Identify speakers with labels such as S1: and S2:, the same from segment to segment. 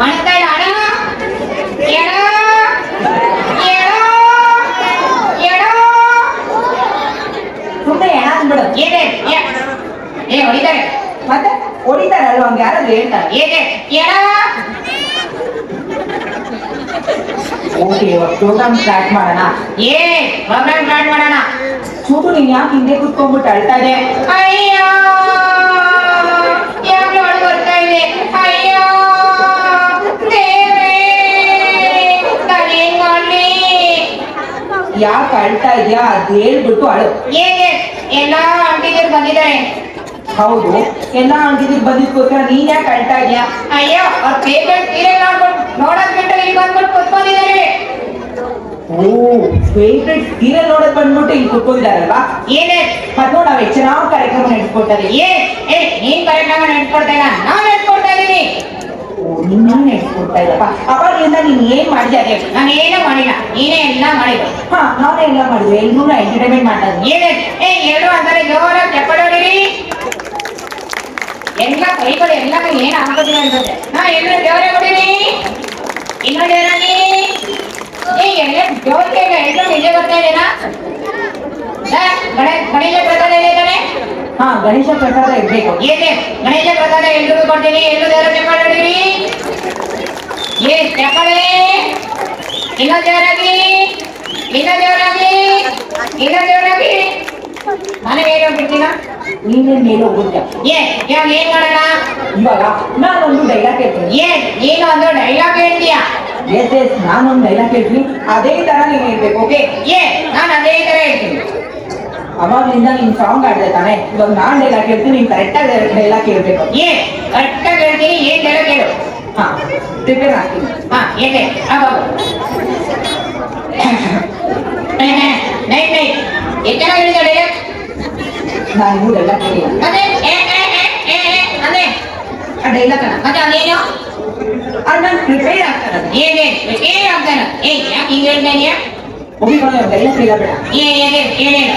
S1: ಮಾಡ್ತಾ ಇಲ್ಲ ಅಣ್ಣ ಎಡ ಎಡ ಎಡ.
S2: ಸುಮ್ಮನೆ ಎಣ ಅಂದ್ಬಿಡು
S1: ಏನೇ ಏ- ಏ ಹೊಡಿತಾರೆ.
S2: ಮತ್ತೆ ಹೊಡಿತಾರಲ್ವ ಹಂಗೆ ಯಾರಾದ್ರೂ ಹೇಳ್ತಾರೆ.
S1: ಏನೇ ಎಡ.
S2: ಓಕೆ ಇವಾಗ ಪ್ರೋಗ್ರಾಮ್ ಸ್ಟಾರ್ಟ್ ಮಾಡೋಣ.
S1: ಏ ಪ್ರೋಗ್ರಾಮ್ ಸ್ಟಾರ್ಟ್ ಮಾಡೋಣ.
S2: ಚೂಟು ನೀನ್ ಯಾಕೆ ಹಿಂದೆ ಕುತ್ಕೊಂಡ್ಬಿಟ್ಟು ಅಳ್ತಾ ಇದೆ
S1: ಅಯ್ಯೋ. ಯಾಕೆ
S2: ಅಳ್ತಾ ಇದೆಯಾ ಅದ್ ಹೇಳ್ಬಿಟ್ಟು ಅಳು.
S1: ಏ ಎಲ್ಲ ಅಂಟಿದ್ರು ಬಂದಿದ್ದಾರೆ.
S2: ಹೌದು ಎಲ್ಲ ಅಂಟಿದ್ರು ಬಂದಿದ್ಕೋಸ್ಕರ ನೀನ್ ಯಾಕೆ ಅಳ್ತಾ ಇದೆಯಾ?
S1: ಅಯ್ಯೋ ಅವ್ರ ಪೇಪರ್ ಸೀರಿಯಲ್ ನೋಡ್ಬಿಟ್ಟು ನೋಡೋದ್ ಬಿಟ್ಟು ಇಲ್ಲಿ ಬಂದ್ಬಿಟ್ಟು ಕುತ್ಕೊಂಡಿದ್ದಾರೆ.
S2: ಓ ಫೇವ್ರೆಟ್ ಸೀರಿಯಲ್ ನೋಡಕ್ ಬಂದ್ಬಿಟ್ಟು ಇಲ್ಲಿ ಕುತ್ಕೊಂಡಿದಾರಲ್ವಾ
S1: ಏನೇ?
S2: ಮತ್ ನೋಡ್ ನಾವ್ ಚೆನ್ನಾಗಿ ಕಾರ್ಯಕ್ರಮ ನಡೆಸ್ಕೊಡ್ತಾರೆ.
S1: ಏ ಏ ನೀನ್ ಕಾರ್ಯಕ್ರಮ ನಡ್ಕೊಡ್ತಾ ಇಲ್ಲ ನೀನ್
S2: ಕೊಡ್ತಾ ಇಲ್ಲಪ್ಪ ಅವಾಗಿಂದ ನೀನ್ ಏನ್ ಮಾಡಿದೆ ಅದೇ
S1: ನಾನೇನು ಮಾಡಿಲ್ಲ. ನೀನೇ ಎಲ್ಲ ಮಾಡಿದ್ರು
S2: ಹಾ ನಾನೇ ಎಲ್ಲ ಮಾಡಿದ್ವಿ ಎಲ್ಲರೂ ಎಂಟರ್ಟೈನ್ಮೆಂಟ್ ಮಾಡ್ತಾ ಇದ್ವಿ
S1: ಏನೇ ಏ ಎರಡು ಅಂದರೆ ಜೋರ ಚಪ್ಪಡಿ ಹೊಡೀರಿ. ಎಲ್ಲ ಕೈಗಳು ಎಲ್ಲ ಕೈ ಏನು ಹಾಕೋದಿಲ್ಲ ಅನ್ಸುತ್ತೆ ನಾ ಎಲ್ಲ ದೇವರೇ ಕೊಡಿರಿ ಇನ್ನೂ ಜೋರಾಗಿ ಏ ಎಲ್ಲ ಜೋರಿಗೆ ಎಲ್ಲರೂ ನಿಜ ಬರ್ತಾ ಇದೆನಾ ಗಣೇಶ ಪ್ರಸಾದ ಇದ್ದಾನೆ
S2: ಹಾ ಗಣೇಶ ಪ್ರಸಾದ ಇರ್ಬೇಕು.
S1: ಏನೇ ಗಣೇಶ ಪ್ರಸಾದ ಎಲ್ಲರೂ ಕೊಡ್ತೀನಿ? ಎಲ್ಲರೂ ದೇವರ ಚಪ್ಪಾಳೆ ಏ ಚಪ್ಪಾಳೆ ಇನ್ನ ಜೋರಾಗಿ ಇನ್ನ ಜೋರಾಗಿ ಇನ್ನ ಜೋರಾಗಿ ನನಗೆ ಏನು ಬಿಡ್ತೀನ
S2: ನೀನೇ ಮೇಲೆ ಹೋಗುತ್ತೆ
S1: ಏ ಇವಾಗ ಏನ್ ಮಾಡೋಣ?
S2: ಇವಾಗ ನಾನೊಂದು ಡೈಲಾಗ್ ಹೇಳ್ತೀನಿ.
S1: ಏ ನೀನು ಒಂದು ಡೈಲಾಗ್ ಹೇಳ್ತೀಯ?
S2: ಎಸ್ ಎಸ್ ನಾನೊಂದು ಡೈಲಾಗ್ ಹೇಳ್ತೀನಿ. ಅದೇ ತರ ನೀನು ಹೇಳ್ಬೇಕು ಓಕೆ
S1: ಏ ನಾನು ಅದೇ ತರ ಹೇಳ್ತೀನಿ.
S2: ಅವಾಗ್ಲಿಂದ ನೀನ್ ಸಾಂಗ್ ಆಡ್ದೆ ತಾನೆ. ಇವಾಗ ನಾನ್ ಡೈಲಾಗ್ ಹೇಳ್ತೀನಿ ನೀನ್ ಕರೆಕ್ಟ್ ಆಗಿ ಡೈಲಾಗ್ ಹೇಳ್ಬೇಕು
S1: ಏ ಕರೆಕ್ಟಾಗಿ ಹೇಳ್ತೀನಿ ಏನ್ ಡೈಲಾಗ್ ಹೇಳು
S2: ಹಾ ಪ್ರಿಪೇರ್ ಆಗ್ತೀನಿ.
S1: ಹಾ ಏನೇ ಆಗೋದು ನೈಟ್ ನೈಟ್. ಎಷ್ಟು ಚೆನ್ನಾಗಿ ಹೇಳಿದ ಡೈಲಾಗ್?
S2: ನಾನು ಇನ್ನೂ ಡೈಲಾಗ್ ಹೇಳಿಲ್ಲ
S1: ಅದೇ ಏ ಏ ಏ ಏ ಏ ಅದೇ
S2: ಆ ಡೈಲಾಗ್
S1: ಮತ್ತೆ ಅದೇನು?
S2: ಅದು ನಾನು ಪ್ರಿಪೇರ್ ಆಗ್ತಾನೆ
S1: ಏನೇ ಏನ್ ಆಗ್ತಾನ ಏ ಯಾಕೆ ಹಿಂಗೆ ಹೇಳ್ತಾ ಇದೀಯ?
S2: ಹೋಗಿ ಡೈಲಾಗ್ ಹೇಳ ಬೇಡ
S1: ಏ ಏನೇ ಏನೇನು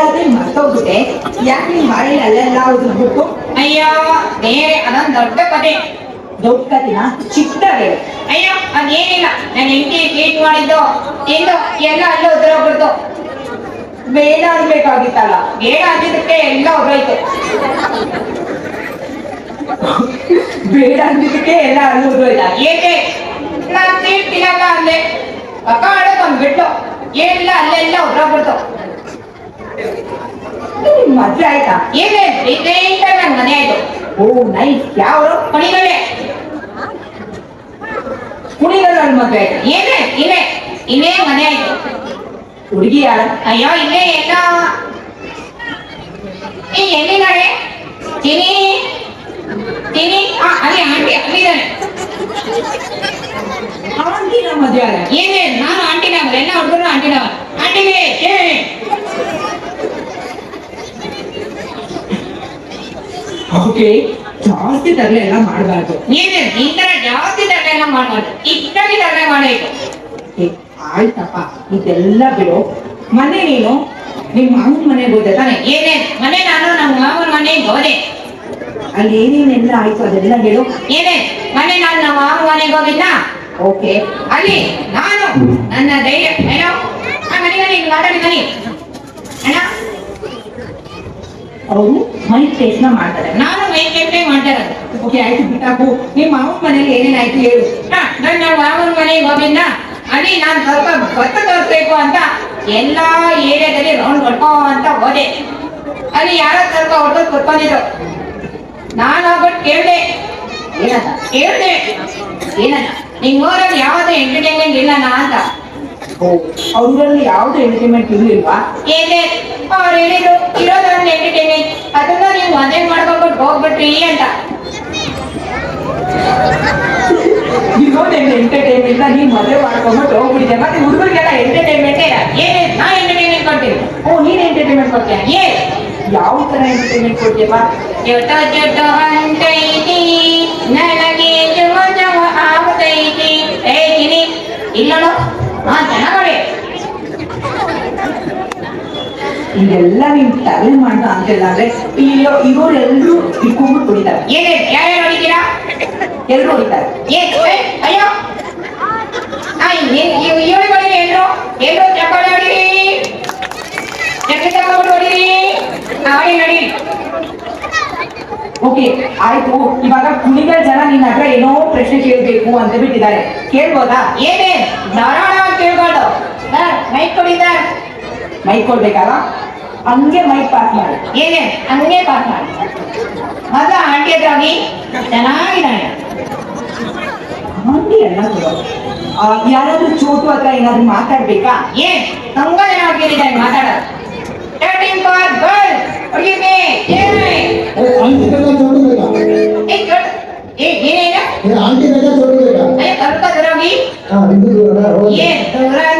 S2: ಕೇಳೋದೇ ಮರ್ತೋಗ್ಬಿಟ್ಟೆ. ಯಾಕೆ ನಿಮ್ ಬಾಯಲ್ಲಿ ಅಲ್ಲೆಲ್ಲ ಬಿಟ್ಟು
S1: ಅಯ್ಯೋ ಬೇರೆ ಅದೊಂದು ದೊಡ್ಡ ಕತೆ.
S2: ದೊಡ್ಡ ಕತೆನ? ಚಿಕ್ಕದಾಗೆ
S1: ಅಯ್ಯ ಅದೇನಿಲ್ಲ. ನನ್ನ ಹೆಂಡತಿ ಟ್ರೀಟ್ ಮಾಡಿದ್ದು ತಿಂದು ಎಲ್ಲ ಅಲ್ಲೇ ಉದ್ರೋಗ್ಬಿಡ್ತು.
S2: ಬೇಡ ಅನ್ಬೇಕಾಗಿತ್ತಲ್ಲ
S1: ಬೇಡ ಅಂದಿದ್ದಕ್ಕೆ ಎಲ್ಲ ಹೋಗೋಯ್ತು
S2: ಬೇಡ ಅಂದಿದ್ದಕ್ಕೆ ಎಲ್ಲ ಅನ್ಬೋದಾಯ್ತಾ
S1: ಏಕೆ? ನಾನು ಟ್ರೀಟ್ ತಿನ್ನಲ್ಲ ಅಂದೆ. ಪಕ್ಕ ಆಡಕ್ ಬಂದ್ಬಿಟ್ಟು ಎಲ್ಲ ಅಲ್ಲೆಲ್ಲ ಉದ್ರೋಗ್ಬಿಡ್ತು.
S2: ಮದ್ವೆ ಆಯ್ತಾ?
S1: ಏನೇ ಪ್ರೀತಿಯಿಂದ ನನ್ನ ಮನೆ ಆಯ್ತು
S2: ಓ ನೈಸ್ ಯಾವ್ರು
S1: ಮಣಿಗಳೇ
S2: ಕುಣಿಗಲ್ ನನ್ ಮದ್ವೆ ಆಯ್ತಾ?
S1: ಏನೇ, ಇಲ್ಲೇ ಇಲ್ಲೇ ಮನೆ ಆಯ್ತು
S2: ಹುಡುಗಿ ಯಾರ?
S1: ಅಯ್ಯೋ, ಇಲ್ಲೇ ಎಲ್ಲ. ಏ, ಎಲ್ಲಿದ್ದಾಳೆ? ತಿನಿ ತಿನಿ. ಆ, ಅಲ್ಲಿ ಆಂಟಿ ಅಲ್ಲಿದ್ದಾನೆ
S2: ಆಂಟಿ ನಮ್ಮ ಮದ್ವೆ ಆದ
S1: ಏನೇ, ನಾನು ಆಂಟಿನವ ಎಲ್ಲ ಹುಡುಗರು ಆಂಟಿನವ ಆಂಟಿಗೆ ಏ.
S2: ಓಕೆ ಜಾಸ್ತಿ ತರಲೆ ಎಲ್ಲ ಮಾಡಬಾರ್ದು.
S1: ನೀನೇ ಈ ತರ ಜಾಸ್ತಿ ತರಲೆಲ್ಲ ಮಾಡ್ಬಾರ್ದು. ಇಷ್ಟಾಗಿ ತರಲೆ ಮಾಡಬೇಕು.
S2: ಆಯ್ತಪ್ಪ. ಇದೆಲ್ಲ ಬಿಡು. ಮನೆ ನೀನು. ನಿಮ್ಮ ಮಾವನ ಮನೆಗೆ ಹೋದೆ ತಾನೆ?
S1: ಏನೇ? ಮನೆ ನಾನು ನಮ್ಮ ಮಾವನ ಮನೆ ಹೋದೆ.
S2: ಅಲ್ಲಿ ಏನೇನೆಲ್ಲ ಆಯ್ತು ಅದೆಲ್ಲ ಹೇಳು.
S1: ಏನೇ? ಮನೆ ನಾನು ನಮ್ಮ ಮಾವನ ಮನೆ ಹೋಗಿದ್ದ
S2: ಓಕೆ
S1: ಅಲ್ಲಿ ನಾನು ನನ್ನ ಧೈರ್ಯ. ಏನೋ ಆ ಮನೆಗೆ ನೀನು ಮಾತಾಡಿದ್ದೀನಿ ಅಣ್ಣ.
S2: ಅವರು ಮೈಕ್ ಟೇಸ್ಟ್ ಮಾಡ್ತಾರೆ.
S1: ನಾನು ಮೈ ಕೆಟ್ಟೆ ಮಾಡ್ತಾರೆ
S2: ಓಕೆ ಆಯ್ತು ಬಿಟ್ಟಾಕು ನಿಮ್ ಮಾವನ ಮನೇಲಿ ಏನೇನಾಯ್ತು ಹೇಳು.
S1: ನನ್ನ ಮಾವನ ಮನೆ ಹೋಗಿದ್ದ ಅಲ್ಲಿ ನಾನು ಸ್ವಲ್ಪ ಭತ್ತ ತೋರಿಸ್ಬೇಕು ಅಂತ ಎಲ್ಲಾ ಏರಿಯಾದಲ್ಲಿ ರೌಂಡ್ ಹೊಡ್ಕೋ ಅಂತ ಹೋದೆ. ಅಲ್ಲಿ ಯಾರೋ ಸ್ವಲ್ಪ ಹೊಟ್ಟು ಕುತ್ಕೊಂಡಿದ್ರು. ನಾನು ಹೋಗ್ಬಿಟ್ಟು ಕೇಳಿದೆ.
S2: ಏನಂತ?
S1: ಕೇಳಿದೆ.
S2: ಏನಂತ?
S1: ನಿಮ್ ಊರಲ್ಲಿ ಯಾವ್ದು ಎಂಟರ್ಟೈನ್ಮೆಂಟ್ ಇಲ್ಲನಾ ಅಂತ.
S2: ಅವ್ರಲ್ಲಿ ಯಾವ್ದು ಎಂಟರ್ಟೈನ್ಮೆಂಟ್ ಇರ್ಲಿಲ್ವಾ?
S1: ಏನೇ? ಅವ್ರು ಹೇಳಿದ್ರು ಇರೋದ್ರಲ್ಲಿ ಎಂಟರ್ಟೈನ್ಮೆಂಟ್ ಮದುವೆ ಮಾಡ್ಕೊಂಡ್ಬಿಟ್ಟು ಹೋಗ್ಬಿಟ್ರಿ ಅಂತ.
S2: ಇನ್ನೊಂದೇನು ಎಂಟರ್ಟೈನ್ಮೆಂಟ್ ನೀನ್ ಮದುವೆ ಮಾಡ್ಕೊಂಡ್ಬಿಟ್ಟು ಹೋಗ್ಬಿಟ್ಟಿದೆ ಮತ್ತೆ ಹುಡುಗರಿಗೆಲ್ಲ ಎಂಟರ್ಟೈನ್ಮೆಂಟ್
S1: ಏನೇ ನಾ ಎಂಟರ್ಟೈನ್ಮೆಂಟ್ ಕೊಡ್ತೀನಿ.
S2: ಓ ನೀನ್ ಎಂಟರ್ಟೈನ್ಮೆಂಟ್ ಕೊಡ್ತೀಯ?
S1: ಏ.
S2: ಯಾವ ತರ ಎಂಟರ್ಟೈನ್ಮೆಂಟ್ ಕೊಡ್ತೀಯಪ್ಪ?
S1: ಜೊಟ ಜೊಟ ಹೊಂಟೈತಿ
S2: ಇದೆಲ್ಲ ನೀವು ತಲೆ ಮಾಡ್ದ ಅಂತಿಲ್ಲ ಅಂದ್ರೆ ಇಲ್ಲಿರೋ ಎಲ್ಲರೂ ಇಟ್ಕೊಂಡ್ಬಿಟ್ಟು ಕುಡಿತಾರೆ
S1: ಏನೇ ಯಾರ್ಯಾರು ಹೊಡಿತೀರಾ?
S2: ಎಲ್ರು ಹೊಡಿತಾರೆ.
S1: ಅಯ್ಯೋ. ಎಲ್ರು ಎಲ್ರು ಚಪ್ಪಾಳೆ ಹೊಡೀರಿ ಚಪ್ಪಲಿ ಹೊಡೀರಿ
S2: ಓಕೆ ಆಯ್ತು. ಇವಾಗ ಕುಣಿಗಳ ಜನ ನಿನ್ನ ಹತ್ರ ಏನೋ ಪ್ರಶ್ನೆ ಕೇಳಬೇಕು ಅಂತ ಬಿಟ್ಟಿದ್ದಾರೆ. ಕೇಳ್ಬೋದಾ?
S1: ಏನೇ ಧಾರಾಳ ಸರ್ ಮೈಕ್ ಕೊಡಿ ಸರ್.
S2: ಮೈಕ್ ಕೊಡ್ಬೇಕಲ್ಲ ಹಂಗೆ ಮೈ ಪಾಸ್ ಮಾಡಿ
S1: ಹೇಗೆ ಹಂಗೆ ಪಾಸ್ ಮಾಡಿ ಮಗ ಆಂಟಿಯದಾಗಿ ಚೆನ್ನಾಗಿದ್ದಾನೆ
S2: ಮಂಡಿ ಅಲ್ಲ ಯಾರಾದ್ರೂ ಚೋಟು ಹತ್ರ ಏನಾದ್ರು ಮಾತಾಡ್ಬೇಕಾ
S1: ಏ ಹಂಗ ಏನಾಗಿದ್ದಾನೆ ಮಾತಾಡೋದು ಸ್ಟಾರ್ಟಿಂಗ್ ಫಾರ್ ಗರ್ಲ್ ಹುಡುಗಿ ಏನೇ ಏ ಚೋಟ ಏ ಏನೇನು
S3: ಆಂಟಿ ಚೋಟು ಬೇಕಾ
S1: ಏ ಕರ್ಕ
S3: ದರವಿ
S1: ಏ
S2: ದರವಿ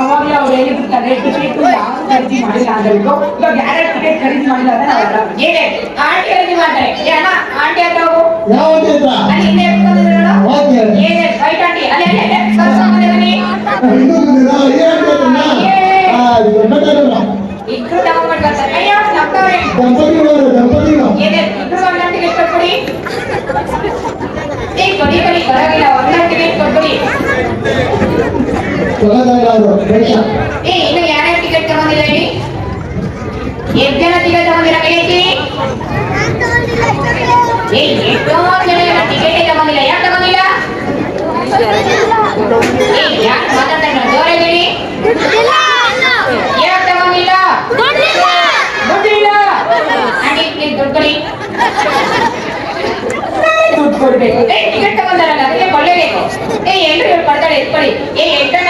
S2: ಅವಾಗ ಅವ್ರು ಹೇಳಿಬಿಡ್ತಾರೆ ಟಿಕೆಟ್ ಯಾರು ಖರೀದಿ ಮಾಡಿಲ್ಲ ಅಂದ್ಬಿಟ್ಟು ಇವಾಗ ಯಾರ ಟಿಕೆಟ್ ಖರೀದಿ ಮಾಡಿಲ್ಲ ಅಂತ ನಾವು
S1: ಏನೇ ಆಂಟಿ ಖರೀದಿ ಮಾಡ್ತಾರೆ ಏನ ಆಂಟಿ ಅಂತ ಹೋಗು ಅಲ್ಲಿ ಹಿಂದೆ ಏನೇ ರೈಟ್ ಆಂಟಿ ಅಲ್ಲಿ ಅಲ್ಲಿ ಕರ್ಸ್ಕೊಂಡು ಬನ್ನಿ ಇಕ್ಕರು ಡೌನ್ ಮಾಡ್ತಾರೆ ಅಯ್ಯೋ ನಮ್ಮವರೇ
S3: ದಂಪತಿಗಳು ದಂಪತಿಗಳು
S1: ಏನೇ ಇಕ್ಕರು ಅವ್ರ ಟಿಕೆಟ್ ಕೊಟ್ಬಿಡಿ ಏ ಕೊಡಿ ಏ, ಇನ್ನು ಯಾರ್ಯಾರು ಟಿಕೆಟ್ ತಗೊಂಡಿಲ್ಲ ಹೇಳಿ? ಎಷ್ಟು ಟಿಕೆಟ್ ತಗೊಂಡಿರ ಟಿಕೆಟ್ ತಗೊಂಡಿಲ್ಲ. ಯಾಕೆ ತಗೊಂಡಿಲ್ಲ? ಯಾಕೆ ಮಾತಾಡ್ತಾ ಜೋರಾಗಿ ಹೇಳಿ. ಯಾಕೆ ದುಡ್ಡು ಕೊಡಿ.
S2: ದುಡ್ಡು ಕೊಡ್ಬೇಕು.
S1: ಏ ಟಿಕೆಟ್ ತಗೊಂಡಾರಲ್ಲ, ಅದಕ್ಕೆ ಏ ಎಲ್ಲರೂ ಕೊಡ್ತಾರೆ ಎತ್ಕೊಳ್ಳಿ. ಏ ಎಷ್ಟಣ್ಣ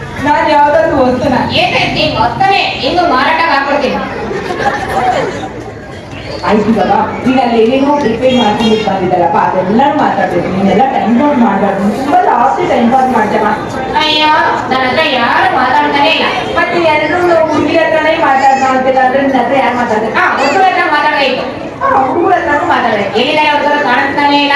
S2: ನಾನು ಯಾವ್ದಾದ್ರು ವಸ್ತುನ
S1: ಏನೈತಿ ವಸ್ತುನೇ ಇನ್ನು ಮಾರಾಟ ಮಾಡ್ಕೊಡ್ತೀನಿ.
S2: ಆಯ್ತು ಬಾಬಾ ಈಗ ಅಲ್ಲಿ ಏನೇನೋ ಪ್ರಿಪೇರ್ ಮಾಡ್ಕೊಂಡು ಬಂದಿದ್ದಾರಪ್ಪ ಅದೆಲ್ಲರೂ ಮಾತಾಡ್ಬೇಕು. ನೀನೆಲ್ಲ ಟೈಮ್ ಪಾಸ್ ಮಾಡಬಾರ್ದು. ತುಂಬಾ ಜಾಸ್ತಿ ಟೈಮ್ ಪಾಸ್ ಮಾಡ್ತೇವ
S1: ಅಯ್ಯೋ ನನ್ನ ಹತ್ರ ಯಾರು ಮಾತಾಡ್ತಾನೆ ಇಲ್ಲ.
S2: ಮತ್ತೆ ಎಲ್ಲರೂ ಹುಡುಗಿ ಹತ್ರನೇ ಮಾತಾಡ್ತಾ ಅಂತಿಲ್ಲ ಅಂದ್ರೆ ನಿನ್ನ ಹತ್ರ ಯಾರು ಮಾತಾಡ್ತಾರೆ?
S1: ಹಾ ಹುಡುಗರ ಹತ್ರ ಮಾತಾಡಬೇಕು
S2: ಹುಡುಗರ ಹತ್ರನೂ ಮಾತಾಡಬೇಕು
S1: ಎಲ್ಲಿದ್ದಾರೆ ಅವ್ರ ಕಾಣಿಸ್ತಾನೆ ಇಲ್ಲ.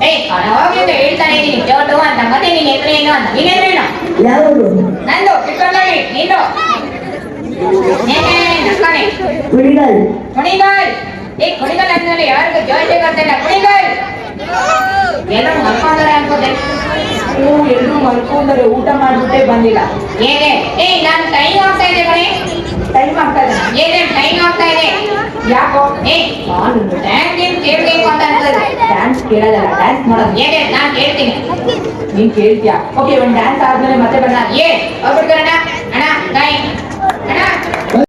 S1: ಏ ಹೋಗಿಂದ ಹೇಳ್ತಾನೆ ಇದೀನಿ ಜೋಟು ಅಂತ ಮತ್ತೆ ನಿನ್ ಹೆಸರು ಏನು ಅಂತ ನಿನ್
S3: ಹೆಸರು
S1: ಏನು ಯಾವುದು ನಂದು ಚಿಕ್ಕಂದಾಗಿ ನಿಂದು ನಕ್ಕನೆ
S3: ಕುಣಿಗಲ್
S1: ಕುಣಿಗಲ್ ಏ
S2: ಎಲ್ಲರೂ ಊಟ ಮಾಡ್ಬಿಟ್ಟೆ ಬಂದಿಲ್ಲ
S1: ಏನೇ ಏ ನಾನು ಟೈಮ್ ಆಗ್ತಾ ಇದೆ ಕಣೆ
S2: ಟೈಮ್ ಆಗ್ತಾ ಇದೆ
S1: ಏನೇ ಟೈಮ್ ಆಗ್ತಾ ಇದೆ
S2: ಯಾಕೋ? ಏ
S1: ಡ್ಯಾನ್ಸ್ ಗೇಮ್ ಕೇಳಬೇಕು
S2: ಡ್ಯಾನ್ಸ್ ಡ್ಯಾನ್ಸ್
S1: ನಾನು ಕೇಳ್ತೀನಿ.
S2: ನೀನ್ ಕೇಳ್ತೀಯಾ? ಓಕೆ ಒಂದು ಡ್ಯಾನ್ಸ್ ಆದ್ಮೇಲೆ ಮತ್ತೆ ಬರೋಣ.
S1: ಏ ಅಣ್ಣ ಅಣ್ಣ.